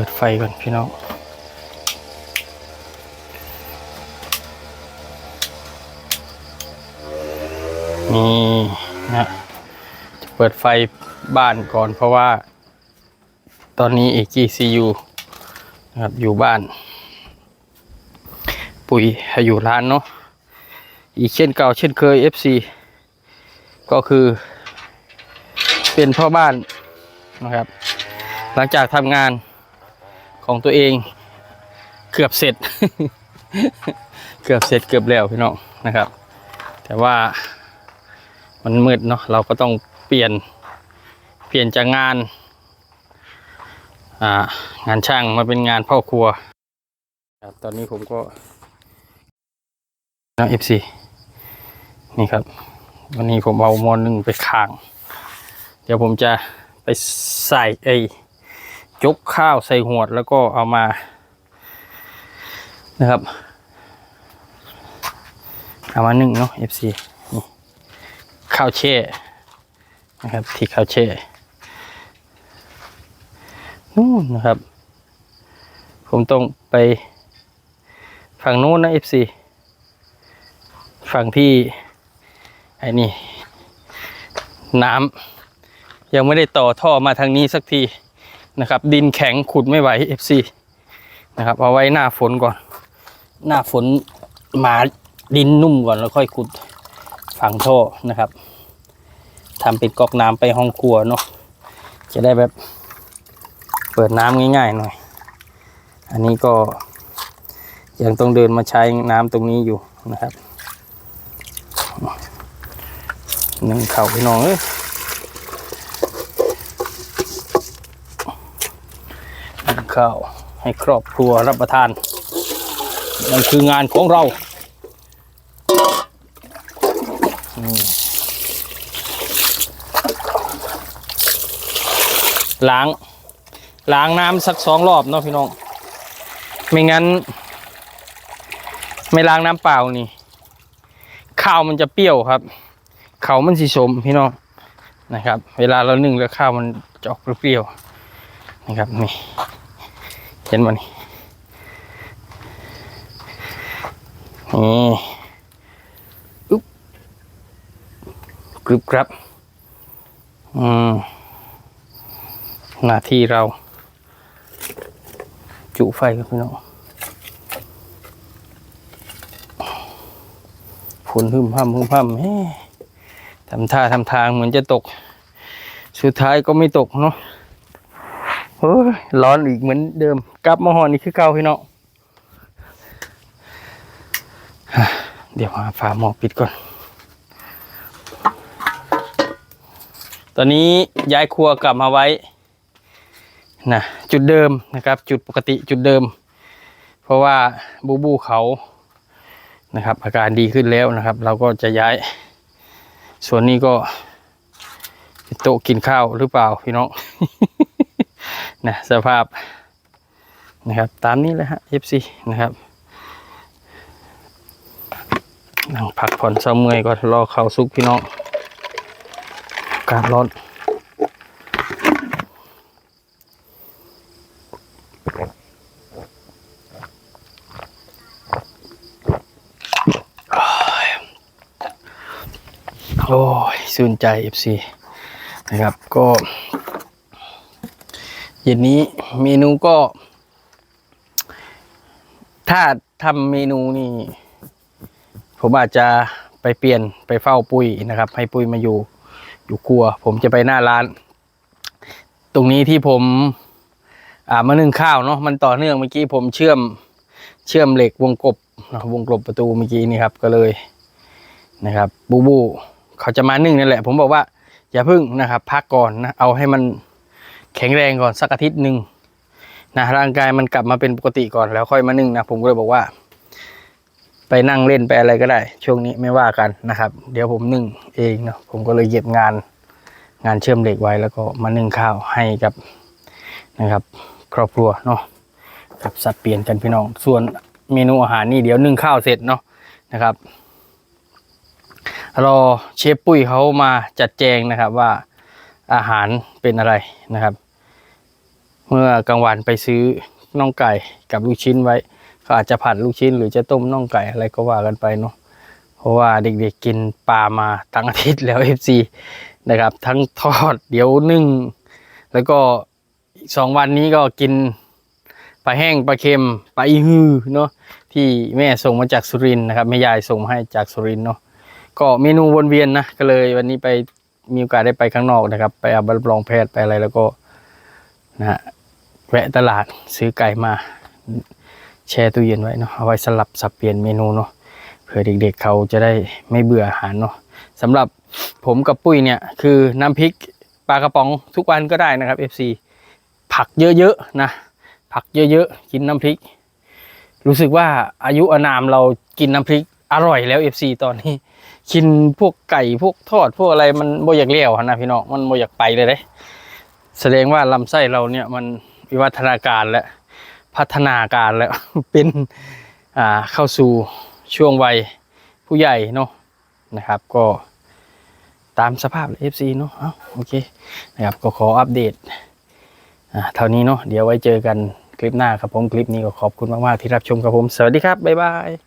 ปิดไฟก่อนพี่น้องนี่นะจะเปิดไฟบ้านก่อนเพราะว่า ตอนนี้ AGCU นะครับอยู่บ้าน ปุ๋ยอยู่ร้านเนาะอีกเช่นเก่าเช่นเคย FC ก็คือ เป็นพ่อบ้านนะครับ หลังจากทำงาน ของตัวเองเกือบเสร็จ เกือบเสร็จเกือบแล้วพี่น้องนะครับ แต่ว่ามันมืดเนาะเราก็ต้องเปลี่ยนเปลี่ยนจากงานางานช่างมาเป็นงานพ่อครัวตอนนี้ผมก็นะ FC นี่ครับ วันนี้ผมเอามอหนึ่งไปค้าง เดี๋ยวผมจะไปใส่ไอ ยกข้าวใส่หวดแล้วก็เอามานะครับ เอามาหนึ่งเนาะ FC นี่ข้าวแช่นะครับ ที่ข้าวแช่นู่นนะครับ ผมต้องไปฝั่งนู้นนะ FC ฝั่งที่ไอ้นี่ น้ำยังไม่ได้ต่อท่อมาทางนี้สักที นะครับ ดินแข็งขุดไม่ไหว FC นะครับเอาไว้หน้าฝนก่อน หน้าฝนหมาดินนุ่มก่อนแล้วค่อยขุดฝังท่อนะครับทำเป็นก๊อกน้ำไปห้องครัวเนาะจะได้แบบเปิดน้ำง่ายๆหน่อย อันนี้ก็ยังต้องเดินมาใช้น้ำตรงนี้อยู่นะครับหนึ่งเข่าพี่น้องเอ้ยหนึ่ง ข้าวให้ครอบครัวรับประทานนั่นคืองานของเราล้างล้างน้ำสักสองรอบเนาะพี่น้อง ไม่งั้น ไม่ล้างน้ำเปล่านี่ข้าวมันจะเปรี้ยวครับเขามันสีสมพี่น้องนะครับ เวลาเรานึ่งแล้วข้าวมันจะออกเปรี้ยวนะครับนี่ เห็นมันนี่นี่อุ๊บกรึบครับอืมหน้าที่เรา จุไฟครับพี่น้องฝนพึ่มพ่ำพึ่มพำเฮ้ทำท่าทำทางเหมือนจะตก สุดท้ายก็ไม่ตกเนาะ เฮ้ยร้อนอีกเหมือนเดิม กลับมาหอนี่คือเก่าพี่น้องฮะเดี๋ยวหาฝาหม้อปิดก่อน ตอนนี้ย้ายครัวกลับมาไว้นะจุดเดิมนะครับ จุดปกติจุดเดิม เพราะว่าบูบูเขานะครับ อาการดีขึ้นแล้วนะครับ เราก็จะย้าย ส่วนนี้ก็โต๊ะกินข้าวหรือเปล่าพี่น้อง นะสภาพนะครับตามนี้เลยฮะ FC นะครับนั่งพักผ่อนเช้าเมื่อยก่อนรอเข้าสุกพี่น้องกาศร้อนโอ้ยสื่นใจ FC นะครับก็ เย็นนี้เมนูก็ ถ้าทำเมนูนี่ ผมอาจจะไปเปลี่ยนไปเฝ้าปุ้ยนะครับ ให้ปุ้ยมาอยู่อยู่ครัว ผมจะไปหน้าร้าน ตรงนี้ที่ผม อ่ามานึ่งข้าวเนาะมันต่อเนื่องเมื่อกี้ผมเชื่อมเชื่อมเหล็กวงกบนะวงกบประตูเมื่อกี้นี่ครับก็เลยนะครับบูบูเขาจะมานึ่งนั่นแหละ ผมบอกว่าอย่าพึ่งนะครับ พักก่อนนะเอาให้มัน แข็งแรงก่อนสักอาทิตย์หนึ่งนะร่างกายมันกลับมาเป็นปกติก่อนแล้วค่อยมานึ่งนะผมก็เลยบอกว่า ไปนั่งเล่นไปอะไรก็ได้ ช่วงนี้ไม่ว่ากันนะครับ เดี๋ยวผมนึ่งเองเนาะผมก็เลยเก็บงานงานเชื่อมเหล็กไว้แล้วก็มานึ่งข้าวให้กับนะครับ ครอบครัวเนาะกับสับเปลี่ยนกันพี่น้อง ส่วนเมนูอาหารนี่เดี๋ยวนึ่งข้าวเสร็จเนาะนะครับรอเชฟปุ้ยเขามาจัดแจงนะครับว่าอาหารเป็นอะไรนะครับ เมื่อกลางวันไปซื้อน่องไก่กับลูกชิ้นไว้ก็อาจจะผัดลูกชิ้นหรือจะต้มน่องไก่อะไรก็ว่ากันไปเนาะเพราะว่าเด็กๆกินปลามาทั้งอาทิตย์แล้ว FC นะครับ ทั้งทอดเดี๋ยวนึ่ง แล้วก็สองวันนี้ก็กินปลาแห้งปลาเค็มปลาอีฮือเนาะที่แม่ส่งมาจากสุรินนะครับแม่ยายส่งมาให้จากสุรินเนาะก็เมนูวนเวียนนะก็เลยวันนี้ไปมีโอกาสได้ไปข้างนอกนะครับ ไปเอาบรับรองแพทย์ไปอะไรแล้วก็นะฮะ แวะตลาดซื้อไก่มาแช่ตู้เย็นไว้เนาะเอาไว้สลับสับเปลี่ยนเมนูเนาะเผื่อเด็กๆเขาจะได้ไม่เบื่ออาหารเนาะสำหรับผมกับปุ้ยเนี่ยคือน้ำพริกปลากระป๋องทุกวันก็ได้นะครับ FC ผักเยอะๆนะผักเยอะๆกินน้ำพริก รู้สึกว่าอายุอนามเรากินน้ำพริกอร่อยแล้ว FC ตอนนี้ กินพวกไก่พวกทอด พวกอะไรมันบ่อยากเลี้ยวนะพี่น้องมันบ่อยากไปเลยเด้แสดงว่าลำไส้เราเนี่ยมัน วิวัฒนาการแล้วพัฒนาการแล้วเป็นอ่าเข้าสู่ช่วงวัยผู้ใหญ่เนาะนะครับ ก็ตามสภาพเลย FC เนาะเอาโอเคนะครับก็ขออัปเดตอ่าเท่านี้เนาะเดี๋ยวไว้เจอกันคลิปหน้าครับผมคลิปนี้ก็ขอบคุณมาก ๆ ที่รับชมครับผม สวัสดีครับ บ๊ายบาย